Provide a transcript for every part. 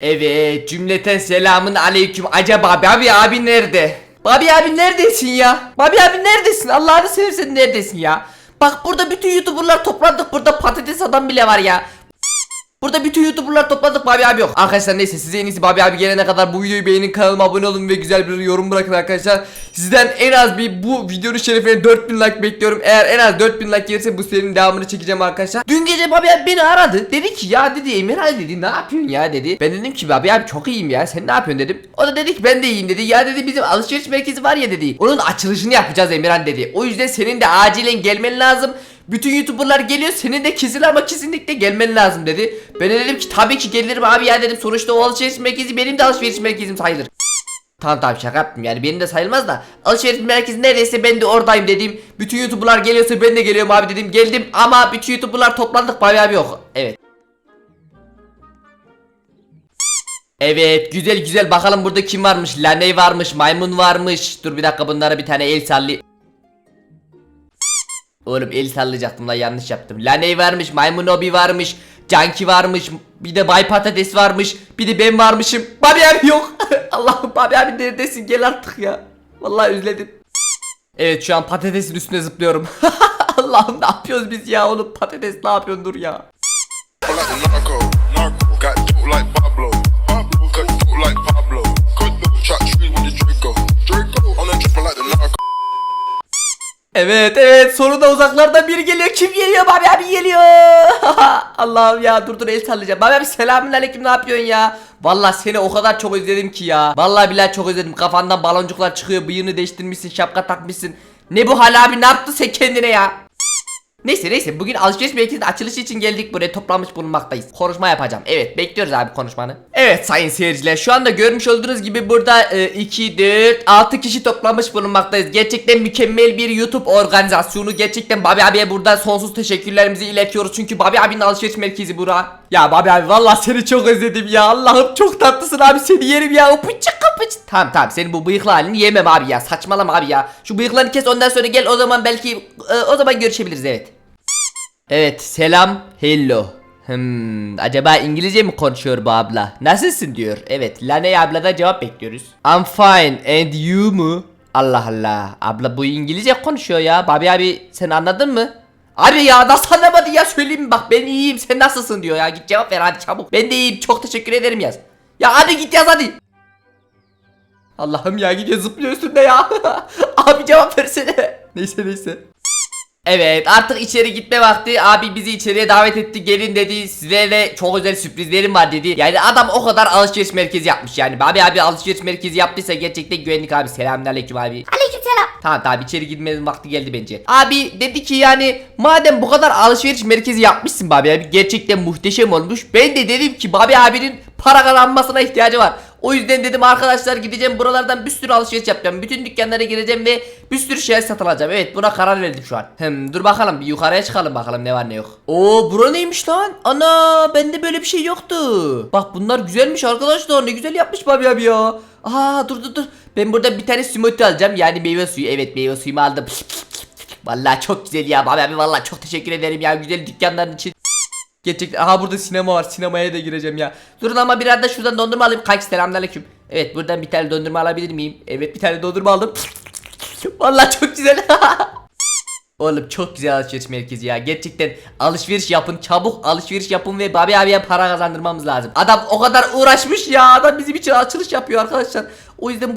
Evet cümleten selamın aleyküm. Acaba Babi abi nerede? Babi abi neredesin ya? Babi abi neredesin? Allah'ını seversen neredesin ya? Bak burada bütün youtuberlar toplandık. Burada patates adam bile var ya. Burada bütün youtuberlar topladık Babi abi yok. Arkadaşlar neyse size en iyisi Babi abi gelene kadar bu videoyu beğenin kanalıma abone olun ve güzel bir yorum bırakın arkadaşlar. Sizden en az bir bu videonun şerefine 4000 like bekliyorum. Eğer en az 4000 like gelirse bu serinin devamını çekeceğim arkadaşlar. Dün gece Babi abi beni aradı. Dedi ki ya dedi Emirhan dedi ne yapıyorsun ya dedi. Ben dedim ki Babi abi çok iyiyim ya sen ne yapıyorsun? dedim. O da dedi ki ben de iyiyim dedi. Ya dedi bizim alışveriş merkezi var ya dedi. Onun açılışını yapacağız Emirhan dedi. O yüzden senin de acilen gelmen lazım bütün youtuberlar geliyor senin de kesin ama kesinlikle gelmen lazım dedi. Ben de dedim ki tabii ki gelirim abi ya dedim. Sonuçta o alışveriş merkezi benim de alışveriş merkezim sayılır. Tamam tamam şaka yaptım. Yani benim de sayılmaz da Alışveriş merkezi neredeyse ben de oradayım dedim. Bütün youtuberlar geliyorsa ben de geliyorum abi dedim. Geldim ama bütün youtuberlar toplandık Babi abi yok. Evet. Evet güzel güzel. Bakalım burada kim varmış? Laney varmış maymun varmış. Dur bir dakika bunlara bir tane el salli Oğlum el sallayacaktım lan yanlış yaptım. Laney varmış, Maymun Obi varmış, Canki varmış, bir de Bay Patates varmış, bir de ben varmışım. Babi abi yok. Allah'ım Babi abi neredesin gel artık ya. Vallahi özledim. Evet şu an patatesin üstüne zıplıyorum. Allah'ım ne yapıyoruz biz ya oğlum patates ne yapıyorsun dur ya. Evet evet sonunda uzaklardan biri geliyor. Kim geliyor? Babi abi geliyor. Allah'ım ya dur dur el sallayacağım. Babi abi selamünaleyküm ne yapıyorsun ya? Vallahi seni o kadar çok özledim ki ya. Vallahi billahi çok özledim. Kafandan baloncuklar çıkıyor. Bıyığını değiştirmişsin, şapka takmışsın. Ne bu hal abi ne yaptın sen kendine ya? Neyse neyse bugün alışveriş merkezinin açılışı için geldik buraya toplanmış bulunmaktayız. Konuşma yapacağım. Evet bekliyoruz abi konuşmanı. Evet sayın seyirciler şu anda görmüş olduğunuz gibi burada e, 2, 4, 6 kişi toplanmış bulunmaktayız. Gerçekten mükemmel bir YouTube organizasyonu. Gerçekten Babi abiye burada sonsuz teşekkürlerimizi iletiyoruz. Çünkü Babi abinin alışveriş merkezi bura. Ya Babi abi vallahi seni çok özledim ya. Allah'ım çok tatlısın abi seni yerim ya. Pıçık kapıç. Tamam tamam senin bu bıyıklı halini yemem abi ya. Saçmalama abi ya. Şu bıyıklarını kes ondan sonra gel o zaman belki e, o zaman görüşebiliriz evet. Evet selam hello. Hmm, acaba İngilizce mi konuşuyor bu abla? Nasılsın diyor. Evet Lane abladan cevap bekliyoruz. I'm fine and you mu? Allah Allah. Abla bu İngilizce konuşuyor ya. Babi abi sen anladın mı? Abi ya nasıl anlamadın ya söyleyeyim bak ben iyiyim sen nasılsın diyor ya git cevap ver hadi çabuk. Ben de iyiyim çok teşekkür ederim yaz. Ya hadi git yaz hadi. Allah'ım ya gidiyor zıplıyor üstünde ya. Abi cevap versene. Neyse neyse. Evet artık içeri gitme vakti abi bizi içeriye davet etti gelin dedi sizlerle çok özel sürprizlerim var dedi yani adam o kadar alışveriş merkezi yapmış yani abi abi alışveriş merkezi yaptıysa gerçekten güvenlik abi selamünaleyküm abi. Tamam tamam içeri gitmenin vakti geldi bence. Abi dedi ki yani madem bu kadar alışveriş merkezi yapmışsın Babi abi gerçekten muhteşem olmuş. Ben de dedim ki Babi abinin para kazanmasına ihtiyacı var. O yüzden dedim arkadaşlar gideceğim buralardan bir sürü alışveriş yapacağım. Bütün dükkanlara gireceğim ve bir sürü şey satın alacağım. Evet buna karar verdim şu an. Hem dur bakalım bir yukarıya çıkalım bakalım ne var ne yok. Oo bura neymiş lan? Ana bende böyle bir şey yoktu. Bak bunlar güzelmiş arkadaşlar ne güzel yapmış Babi abi ya. Aa dur dur dur. Ben burada bir tane smoothie alacağım. Yani meyve suyu. Evet meyve suyumu aldım. Vallahi çok güzel ya. Abi, abi vallahi çok teşekkür ederim ya. Güzel dükkanların için. Gerçekten aha burada sinema var. Sinemaya da gireceğim ya. Durun ama biraz da şuradan dondurma alayım. Kanki selamünaleyküm. Evet buradan bir tane dondurma alabilir miyim? Evet bir tane dondurma aldım. Vallahi çok güzel. Oğlum çok güzel alışveriş merkezi ya. Gerçekten alışveriş yapın, çabuk alışveriş yapın ve Babi abiye para kazandırmamız lazım. Adam o kadar uğraşmış ya. Adam bizim için açılış yapıyor arkadaşlar. O yüzden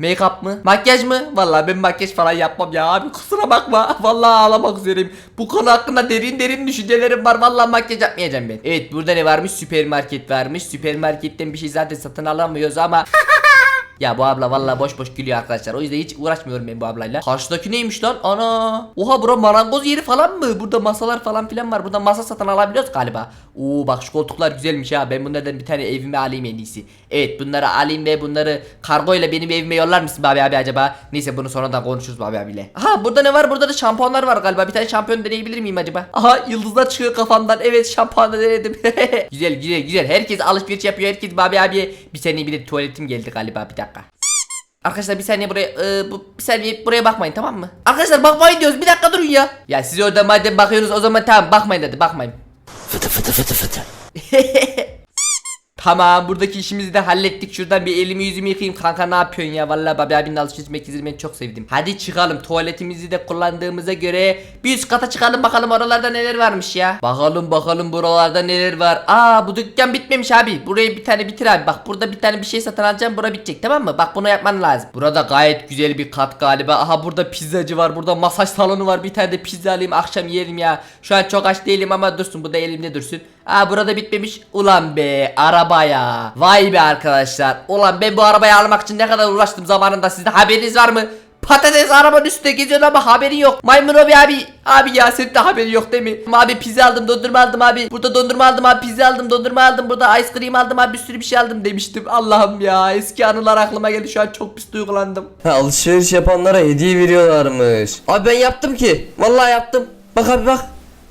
burada Make-up mı? Makyaj mı? Vallahi ben makyaj falan yapmam ya abi kusura bakma. Vallahi ağlamak üzereyim. Bu konu hakkında derin derin düşüncelerim var. Vallahi makyaj yapmayacağım ben. Evet burada ne varmış? Süpermarket varmış. Süpermarketten bir şey zaten satın alamıyoruz ama ya bu abla vallahi boş boş gülüyor arkadaşlar. O yüzden hiç uğraşmıyorum ben bu ablayla. Karşıdaki neymiş lan? Ana. Oha bura marangoz yeri falan mı? Burada masalar falan filan var. Burada masa satın alabiliyoruz galiba. Oo bak şu koltuklar güzelmiş ha. Ben bunlardan bir tane evime alayım en iyisi. Evet bunları alayım ve bunları kargoyla benim evime yollar mısın Babi abi acaba? Neyse bunu sonradan konuşuruz Babi abiyle. Aha burada ne var? Burada da şampuanlar var galiba. Bir tane şampuan deneyebilir miyim acaba? Aha yıldızlar çıkıyor kafamdan. Evet şampuanı denedim. güzel güzel güzel. Herkes alışveriş yapıyor. Herkes Babi abiye. Bir saniye bir de tuvaletim geldi galiba. Bir dakika. Arkadaşlar bir saniye buraya e, bu bir saniye buraya bakmayın tamam mı? Arkadaşlar bakmayın diyoruz. Bir dakika durun ya. Ya siz orada madem bakıyorsunuz o zaman tamam bakmayın hadi bakmayın. Fıtı fıtı fıtı fıtı. Tamam buradaki işimizi de hallettik. Şuradan bir elimi yüzümü yıkayayım. Kanka ne yapıyorsun ya? Vallahi Babi abinin alışveriş merkezini ben çok sevdim. Hadi çıkalım. Tuvaletimizi de kullandığımıza göre bir üst kata çıkalım bakalım oralarda neler varmış ya. Bakalım bakalım buralarda neler var. Aa bu dükkan bitmemiş abi. Burayı bir tane bitir abi. Bak burada bir tane bir şey satın alacağım. Bura bitecek tamam mı? Bak bunu yapman lazım. Burada gayet güzel bir kat galiba. Aha burada pizzacı var. Burada masaj salonu var. Bir tane de pizza alayım akşam yiyelim ya. Şu an çok aç değilim ama dursun. Bu da elimde dursun. Aa burada bitmemiş. Ulan be arabaya. Vay be arkadaşlar. Ulan ben bu arabayı almak için ne kadar uğraştım zamanında. Sizde haberiniz var mı? Patates arabanın üstünde geziyor ama haberi yok. Maymun abi abi. Abi ya senin de haberi yok değil mi? Abi pizza aldım dondurma aldım abi. Burada dondurma aldım abi pizza aldım dondurma aldım. Burada ice cream aldım abi bir sürü bir şey aldım demiştim. Allah'ım ya eski anılar aklıma geldi şu an çok pis duygulandım. Alışveriş yapanlara hediye veriyorlarmış. Abi ben yaptım ki. Vallahi yaptım. Bak abi bak.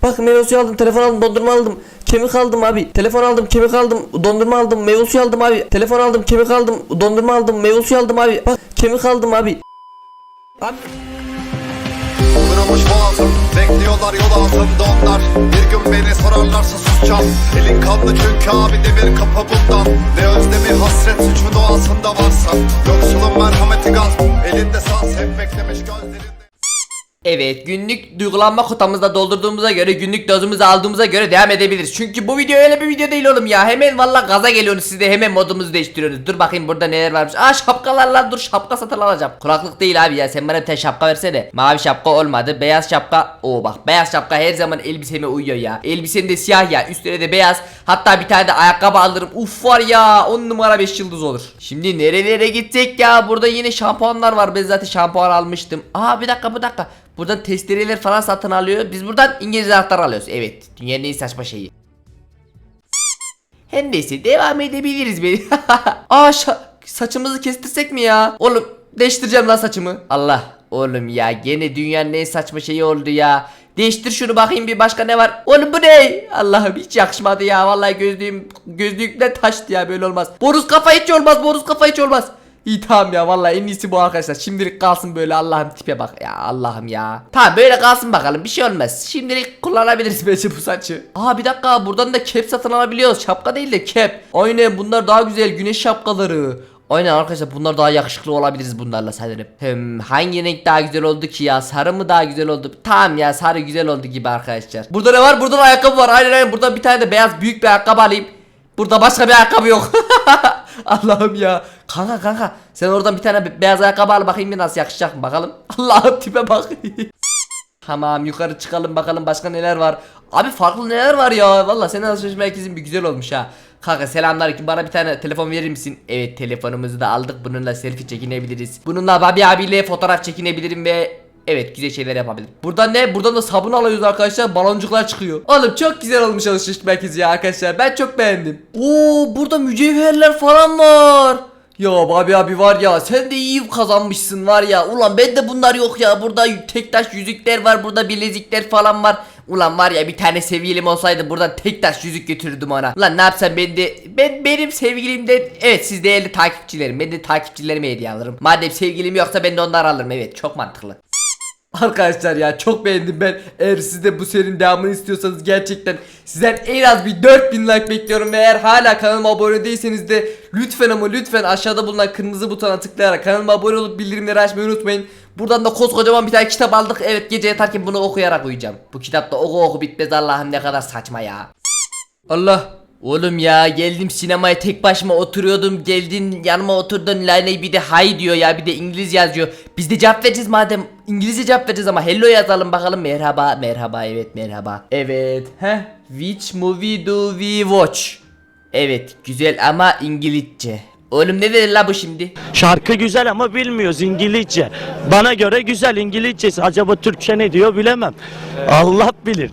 Bak meyve aldım, telefon aldım, dondurma aldım. Kemik aldım abi. Telefon aldım, kemik aldım, dondurma aldım, meyve suyu aldım abi. Telefon aldım, kemik aldım, dondurma aldım, meyve suyu aldım abi. Bak kemik aldım abi. Abi Kırılmış boğazım Bekliyorlar yol altında onlar Bir gün beni sorarlarsa susacağım Elin kanlı çünkü abi demir kapı bundan Ne özlemi hasret suçu doğasında varsa Yoksulun merhameti gaz Elinde saz hep beklemiş gözlerinde Evet günlük duygulanma kotamızda doldurduğumuza göre günlük dozumuzu aldığımıza göre devam edebiliriz. Çünkü bu video öyle bir video değil oğlum ya. Hemen valla gaza geliyorsunuz siz de hemen modumuzu değiştiriyorsunuz. Dur bakayım burada neler varmış. Aa şapkalar lan dur şapka satın alacağım. Kulaklık değil abi ya sen bana bir tane şapka versene. Mavi şapka olmadı. Beyaz şapka. Oo bak beyaz şapka her zaman elbiseme uyuyor ya. Elbisen de siyah ya üstüne de beyaz. Hatta bir tane de ayakkabı alırım. Uf var ya 10 numara 5 yıldız olur. Şimdi nerelere gidecek ya? Burada yine şampuanlar var. Ben zaten şampuan almıştım. Aa bir dakika bir dakika. Buradan testereler falan satın alıyor. Biz buradan İngiliz anahtar alıyoruz. Evet. Dünyanın en saçma şeyi. Her neyse devam edebiliriz beni. Aa saçımızı kestirsek mi ya? Oğlum değiştireceğim lan saçımı. Allah oğlum ya gene dünyanın en saçma şeyi oldu ya. Değiştir şunu bakayım bir başka ne var? Oğlum bu ne? Allah'ım hiç yakışmadı ya. Vallahi gözlüğüm gözlükle taştı ya böyle olmaz. Boruz kafa hiç olmaz. Boruz kafa hiç olmaz. İyi tamam ya vallahi en iyisi bu arkadaşlar. Şimdilik kalsın böyle Allah'ım tipe bak ya Allah'ım ya. Tamam böyle kalsın bakalım bir şey olmaz. Şimdilik kullanabiliriz bence bu saçı. Aa bir dakika buradan da cap satın alabiliyoruz. Şapka değil de cap. Aynen bunlar daha güzel güneş şapkaları. Aynen arkadaşlar bunlar daha yakışıklı olabiliriz bunlarla sanırım. Hem hangi renk daha güzel oldu ki ya? Sarı mı daha güzel oldu? Tamam ya sarı güzel oldu gibi arkadaşlar. Burada ne var? Burada da ayakkabı var. Aynen aynen. Burada bir tane de beyaz büyük bir ayakkabı alayım. Burada başka bir ayakkabı yok. Allah'ım ya. Kanka kanka sen oradan bir tane be- beyaz ayakkabı al bakayım bir nasıl yakışacak mı bakalım. Allah'ım tipe bak. tamam yukarı çıkalım bakalım başka neler var. Abi farklı neler var ya. Valla senin alışveriş merkezin bir güzel olmuş ha. Kanka selamünaleyküm bana bir tane telefon verir misin? Evet telefonumuzu da aldık bununla selfie çekinebiliriz. Bununla Babi abiyle fotoğraf çekinebilirim ve Evet güzel şeyler yapabilirim. Buradan ne? Buradan da sabun alıyoruz arkadaşlar. Baloncuklar çıkıyor. Oğlum çok güzel olmuş alışveriş merkezi ya arkadaşlar. Ben çok beğendim. Oo burada mücevherler falan var. Ya Babi abi var ya sen de iyi kazanmışsın var ya. Ulan ben de bunlar yok ya. Burada tek taş yüzükler var. Burada bilezikler falan var. Ulan var ya bir tane sevgilim olsaydı buradan tek taş yüzük götürürdüm ona. Ulan ne yapsam ben de ben benim sevgilimden evet siz değerli takipçilerim. Ben de takipçilerime hediye alırım. Madem sevgilim yoksa ben de onları alırım. Evet çok mantıklı. Arkadaşlar ya çok beğendim ben. Eğer siz de bu serinin devamını istiyorsanız gerçekten sizden en az bir 4000 like bekliyorum ve eğer hala kanalıma abone değilseniz de lütfen ama lütfen aşağıda bulunan kırmızı butona tıklayarak kanalıma abone olup bildirimleri açmayı unutmayın. Buradan da koskocaman bir tane kitap aldık. Evet gece yatarken bunu okuyarak uyuyacağım. Bu kitapta oku oku bitmez Allah'ım ne kadar saçma ya. Allah Oğlum ya geldim sinemaya tek başıma oturuyordum geldin yanıma oturdun Lale bir de hay diyor ya bir de İngiliz yazıyor Biz de cevap vereceğiz madem İngilizce cevap vereceğiz ama hello yazalım bakalım merhaba merhaba evet merhaba Evet heh which movie do we watch Evet güzel ama İngilizce Oğlum ne dedi la bu şimdi Şarkı güzel ama bilmiyoruz İngilizce. Bana göre güzel İngilizcesi. Acaba Türkçe ne diyor bilemem. Allah bilir.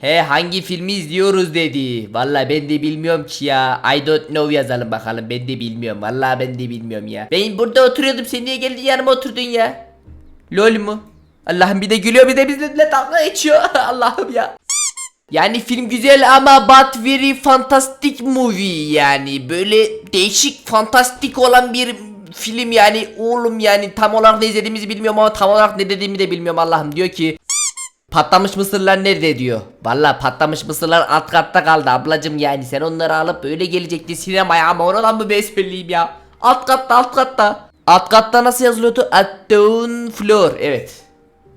He hangi filmi izliyoruz dedi. Vallahi ben de bilmiyorum ki ya. I don't know yazalım bakalım. Ben de bilmiyorum. Vallahi ben de bilmiyorum ya. Ben burada oturuyordum. Sen niye geldin yanıma oturdun ya? Lol mu? Allah'ım bir de gülüyor bir de bizimle dalga geçiyor. Allah'ım ya. Yani film güzel ama but very fantastic movie yani böyle değişik fantastik olan bir film yani oğlum yani tam olarak ne izlediğimizi bilmiyorum ama tam olarak ne dediğimi de bilmiyorum Allah'ım diyor ki patlamış mısırlar nerede diyor. Valla patlamış mısırlar alt katta kaldı ablacım yani sen onları alıp öyle gelecekti sinemaya ama oradan mı ben söyleyeyim ya. Alt katta alt katta. Alt katta nasıl yazılıyordu? At down floor evet.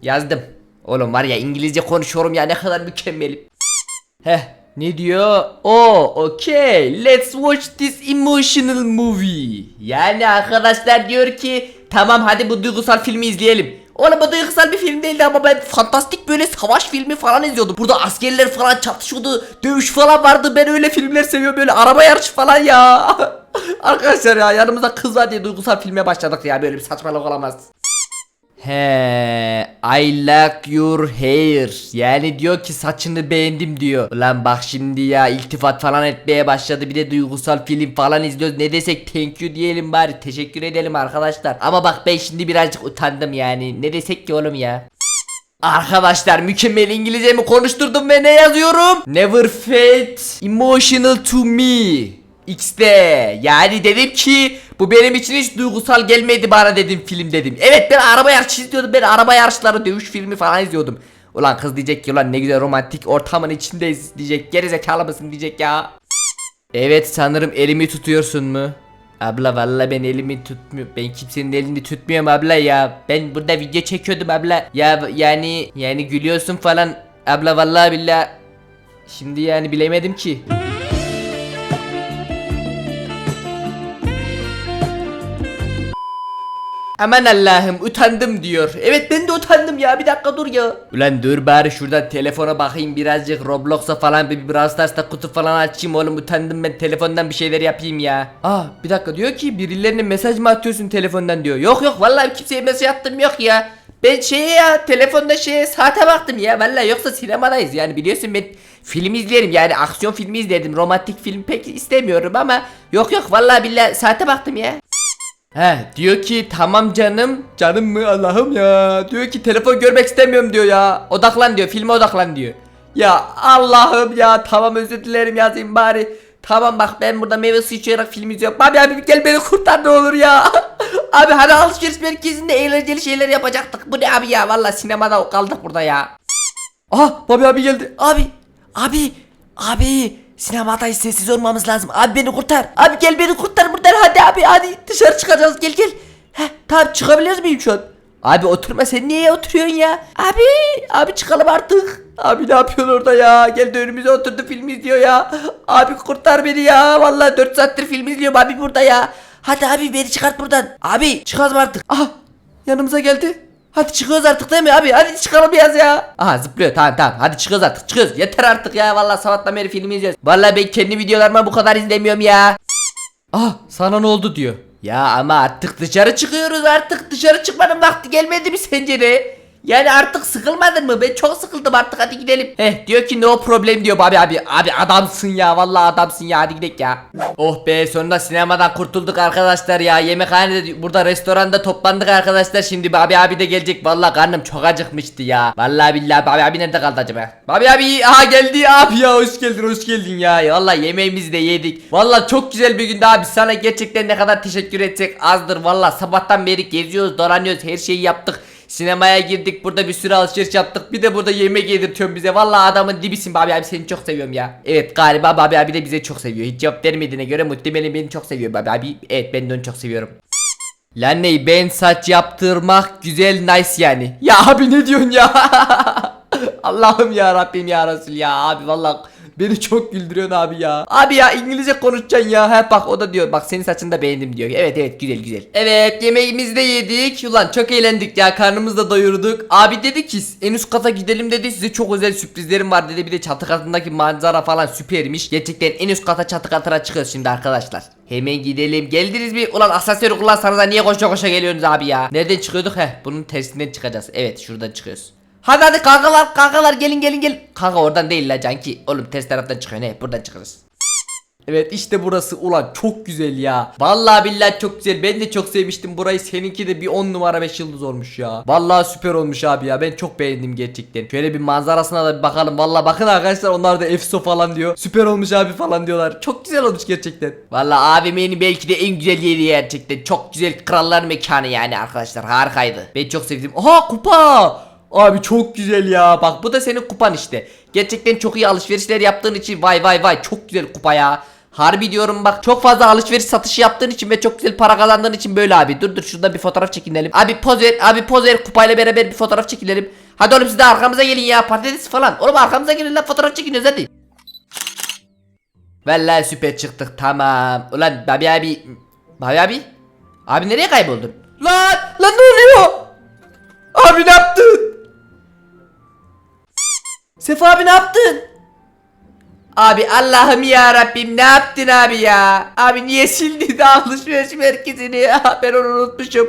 Yazdım. Oğlum var ya İngilizce konuşuyorum ya ne kadar mükemmelim. Heh ne diyor? Oh okay let's watch this emotional movie. Yani arkadaşlar diyor ki tamam hadi bu duygusal filmi izleyelim. Oğlum bu duygusal bir film değildi ama ben fantastik böyle savaş filmi falan izliyordum. Burada askerler falan çatışıyordu. Dövüş falan vardı. Ben öyle filmler seviyorum böyle araba yarışı falan ya. Arkadaşlar ya yanımızda kız var diye duygusal filme başladık ya böyle bir saçmalık olamaz. He, I like your hair. Yani diyor ki saçını beğendim diyor. Ulan bak şimdi ya iltifat falan etmeye başladı. Bir de duygusal film falan izliyoruz. Ne desek thank you diyelim bari. Teşekkür edelim arkadaşlar. Ama bak ben şimdi birazcık utandım yani. Ne desek ki oğlum ya. Arkadaşlar mükemmel İngilizce mi konuşturdum ve ne yazıyorum? Never felt emotional to me. X'de yani dedim ki bu benim için hiç duygusal gelmedi bana dedim film dedim. Evet ben araba yarışı izliyordum ben araba yarışları dövüş filmi falan izliyordum. Ulan kız diyecek ki ulan ne güzel romantik ortamın içindeyiz diyecek gerizekalı mısın diyecek ya. Evet sanırım elimi tutuyorsun mu? Abla valla ben elimi tutmuyorum. Ben kimsenin elini tutmuyorum abla ya. Ben burada video çekiyordum abla. Ya yani yani gülüyorsun falan. Abla vallahi billah. Şimdi yani bilemedim ki. Aman Allah'ım utandım diyor. Evet ben de utandım ya bir dakika dur ya. Ulan dur bari şuradan telefona bakayım birazcık Roblox'a falan bir Brawl Stars'ta kutu falan açayım oğlum utandım ben telefondan bir şeyler yapayım ya. Aa bir dakika diyor ki birilerine mesaj mı atıyorsun telefondan diyor. Yok yok vallahi kimseye mesaj attım yok ya. Ben şeye ya telefonda şeye saate baktım ya vallahi yoksa sinemadayız yani biliyorsun ben film izlerim yani aksiyon filmi izledim romantik film pek istemiyorum ama yok yok vallahi billahi saate baktım ya. He diyor ki tamam canım canım mı? Allah'ım ya. Diyor ki telefon görmek istemiyorum diyor ya. Odaklan diyor filme odaklan diyor. Ya Allah'ım ya tamam özür dilerim yazayım bari. Tamam bak ben burada meyve suyu içerek film izliyorum. Abi abi gel beni kurtar ne olur ya. Abi hani alışveriş merkezinde eğlenceli şeyler yapacaktık. Bu ne abi ya? Valla sinemada kaldık burada ya. Aha Babi abi geldi. Abi abi abi sinemadayız sessiz olmamız lazım. Abi beni kurtar. Abi gel beni kurtar buradan. Hadi abi hadi. Dışarı çıkacağız. Gel gel. Heh, tamam çıkabiliriz miyim şu an? Abi oturma sen niye oturuyorsun ya? Abi abi çıkalım artık. Abi ne yapıyorsun orada ya? Geldi önümüze oturdu film izliyor ya. Abi kurtar beni ya. Vallahi 4 saattir film izliyorum. Abi burada ya. Hadi abi beni çıkart buradan. Abi çıkalım artık? Aha yanımıza geldi Hadi çıkıyoruz artık değil mi abi? Hadi çıkalım biraz ya. Aha zıplıyor tamam tamam. Hadi çıkıyoruz artık çıkıyoruz. Yeter artık ya. Vallahi sabahtan beri film izliyoruz. Vallahi ben kendi videolarıma bu kadar izlemiyorum ya. Ah sana ne oldu diyor. Ya ama artık dışarı çıkıyoruz artık. Dışarı çıkmanın vakti gelmedi mi sence de? Yani artık sıkılmadın mı? Ben çok sıkıldım artık hadi gidelim. Heh diyor ki no problem diyor abi abi. Abi adamsın ya vallahi adamsın ya hadi gidelim ya. Oh be sonunda sinemadan kurtulduk arkadaşlar ya. Yemekhanede burada restoranda toplandık arkadaşlar. Şimdi Babi abi de gelecek. Vallahi karnım çok acıkmıştı ya. Vallahi billahi Babi abi nerede kaldı acaba? Babi abi aha geldi abi ya hoş geldin hoş geldin ya. Vallahi yemeğimizi de yedik. Vallahi çok güzel bir gündü abi. Sana gerçekten ne kadar teşekkür etsek azdır. Vallahi sabahtan beri geziyoruz dolanıyoruz her şeyi yaptık. Sinemaya girdik burada bir sürü alışveriş yaptık. Bir de burada yemek yedirtiyorsun bize. Vallahi adamın dibisin Babi abi seni çok seviyorum ya. Evet galiba Babi abi de bize çok seviyor. Hiç cevap vermediğine göre muhtemelen beni çok seviyor Babi abi. Evet ben de onu çok seviyorum. Lan ney ben saç yaptırmak güzel nice yani. Ya abi ne diyorsun ya? Allah'ım ya Rabbim ya Resul ya. Abi vallahi Beni çok güldürüyorsun abi ya. Abi ya İngilizce konuşacaksın ya. He bak o da diyor. Bak senin saçını da beğendim diyor. Evet evet güzel güzel. Evet yemeğimizi de yedik. Ulan çok eğlendik ya. Karnımızı da doyurduk. Abi dedi ki en üst kata gidelim dedi. Size çok özel sürprizlerim var dedi. Bir de çatı katındaki manzara falan süpermiş. Gerçekten en üst kata çatı katına çıkıyoruz şimdi arkadaşlar. Hemen gidelim. Geldiniz mi? Ulan asansörü kullansanız da niye koşa koşa geliyorsunuz abi ya? Nereden çıkıyorduk? Heh bunun tersinden çıkacağız. Evet şuradan çıkıyoruz. Hadi hadi kankalar kankalar gelin gelin gelin. Kanka oradan değil la canki. Oğlum ters taraftan çıkıyor ne? Buradan çıkarız. Evet işte burası ulan çok güzel ya. Vallahi billahi çok güzel. Ben de çok sevmiştim burayı. Seninki de bir 10 numara 5 yıldız olmuş ya. Vallahi süper olmuş abi ya. Ben çok beğendim gerçekten. Şöyle bir manzarasına da bir bakalım. Vallahi bakın arkadaşlar onlar da efso falan diyor. Süper olmuş abi falan diyorlar. Çok güzel olmuş gerçekten. Vallahi abimin belki de en güzel yeri gerçekten. Çok güzel krallar mekanı yani arkadaşlar. Harikaydı. Ben çok sevdim. Aha kupa. Abi çok güzel ya. Bak bu da senin kupan işte. Gerçekten çok iyi alışverişler yaptığın için vay vay vay çok güzel kupa ya. Harbi diyorum bak çok fazla alışveriş satışı yaptığın için ve çok güzel para kazandığın için böyle abi. Dur dur şurada bir fotoğraf çekinelim. Abi poz ver abi poz ver kupayla beraber bir fotoğraf çekinelim. Hadi oğlum siz de arkamıza gelin ya patates falan. Oğlum arkamıza gelin lan fotoğraf çekiniyoruz hadi. Vallahi süper çıktık tamam. Ulan Babi abi. Babi abi. Abi nereye kayboldun? Lan lan ne oluyor? Abi ne yaptın? Sefa abi ne yaptın? Abi Allah'ım ya Rabbim ne yaptın abi ya? Abi niye sildin alışveriş merkezini ya? Ben onu unutmuşum.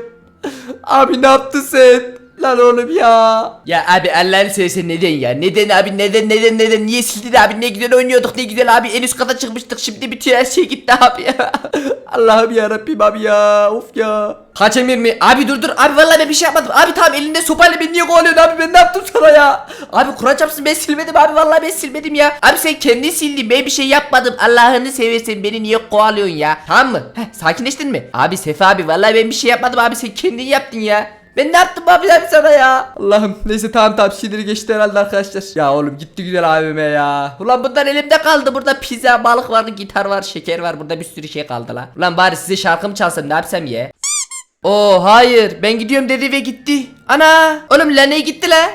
Abi ne yaptın sen? Lan oğlum ya. Ya abi Allah'ını seversen neden ya? Neden abi neden neden neden niye sildin abi? Ne güzel oynuyorduk ne güzel abi. En üst kata çıkmıştık şimdi bütün her şey gitti abi ya. Allah'ım ya Rabbim abi ya. Of ya. Kaç emir mi? Abi dur dur. Abi vallahi ben bir şey yapmadım. Abi tamam elinde sopayla beni niye kovalıyorsun abi? Ben ne yaptım sana ya? Abi Kur'an çarpsın ben silmedim abi. Vallahi ben silmedim ya. Abi sen kendin sildin. Ben bir şey yapmadım. Allah'ını seversen beni niye kovalıyorsun ya? Tamam mı? Heh, sakinleştin mi? Abi Sefa abi vallahi ben bir şey yapmadım abi. Sen kendin yaptın ya. Ben ne yaptım abi abi sana ya? Allah'ım neyse tamam tamam siniri geçti herhalde arkadaşlar. Ya oğlum gitti güzel abime ya. Ulan bunlar elimde kaldı. Burada pizza, balık var, gitar var, şeker var. Burada bir sürü şey kaldı la. Ulan bari size şarkı mı çalsam ne yapsam ya? Oo hayır ben gidiyorum dedi ve gitti. Ana oğlum Lane gitti la.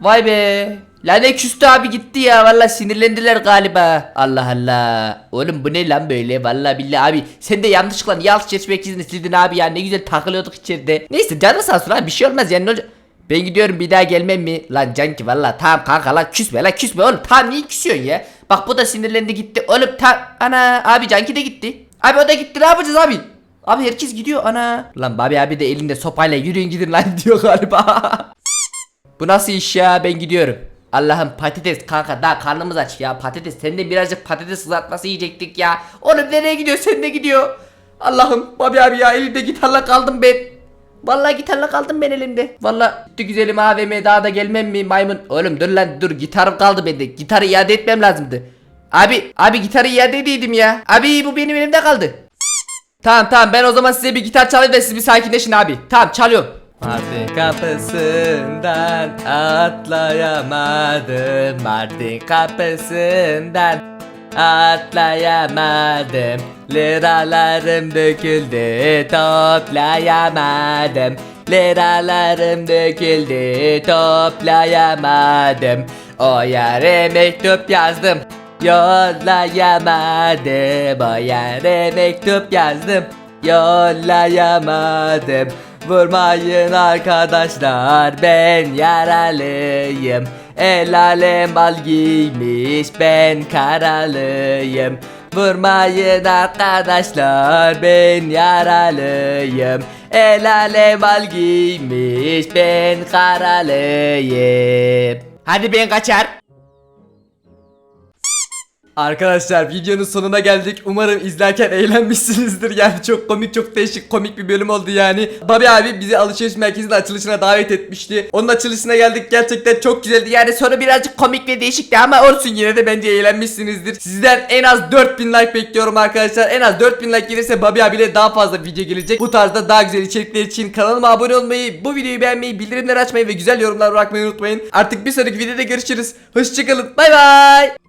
Vay be. Lane küstü abi gitti ya valla sinirlendiler galiba. Allah Allah. Oğlum bu ne lan böyle valla billahi abi. Sen de yanlışlıkla niye alışveriş merkezini sildin abi ya ne güzel takılıyorduk içeride. Neyse canı sağ olsun abi bir şey olmaz yani ne olacak. Ben gidiyorum bir daha gelmem mi? Lan Canki valla tamam kanka lan küsme lan küsme oğlum tamam niye küsüyorsun ya? Bak bu da sinirlendi gitti oğlum tam ana abi Canki de gitti. Abi o da gitti ne yapacağız abi? Abi herkes gidiyor ana. Lan Babi abi de elinde sopayla yürüyün gidin lan diyor galiba. Bu nasıl iş ya ben gidiyorum. Allah'ım patates kanka daha karnımız aç ya patates sen de birazcık patates kızartması yiyecektik ya. Oğlum nereye gidiyor sen de gidiyor. Allah'ım Babi abi ya elimde gitarla kaldım ben. Vallahi gitarla kaldım ben elimde. Vallahi gitti güzelim AVM daha da gelmem mi maymun. Oğlum dur lan dur gitarım kaldı bende. Gitarı iade etmem lazımdı. Abi abi gitarı iade edeydim ya. Abi bu benim elimde kaldı. Tamam tamam ben o zaman size bir gitar çalayım da siz bir sakinleşin abi. Tamam çalıyorum. Mardin kapısından atlayamadım. Mardin kapısından atlayamadım. Liralarım döküldü toplayamadım. Liralarım döküldü toplayamadım. O yere mektup yazdım Yollayamadım. O yere mektup yazdım Yollayamadım Vurmayın arkadaşlar ben yaralıyım. El alem bal giymiş ben karalıyım. Vurmayın arkadaşlar ben yaralıyım. El alem bal giymiş ben karalıyım. Hadi ben kaçar Arkadaşlar videonun sonuna geldik. Umarım izlerken eğlenmişsinizdir. Yani çok komik çok değişik komik bir bölüm oldu yani. Babi abi bizi alışveriş merkezinin açılışına davet etmişti. Onun açılışına geldik. Gerçekten çok güzeldi. Yani sonra birazcık komik ve değişikti ama olsun yine de bence eğlenmişsinizdir. Sizden en az 4000 like bekliyorum arkadaşlar. En az 4000 like gelirse Babi abiyle daha fazla video gelecek. Bu tarzda daha güzel içerikler için kanalıma abone olmayı, bu videoyu beğenmeyi, bildirimleri açmayı ve güzel yorumlar bırakmayı unutmayın. Artık bir sonraki videoda görüşürüz. Hoşçakalın. Bay bay.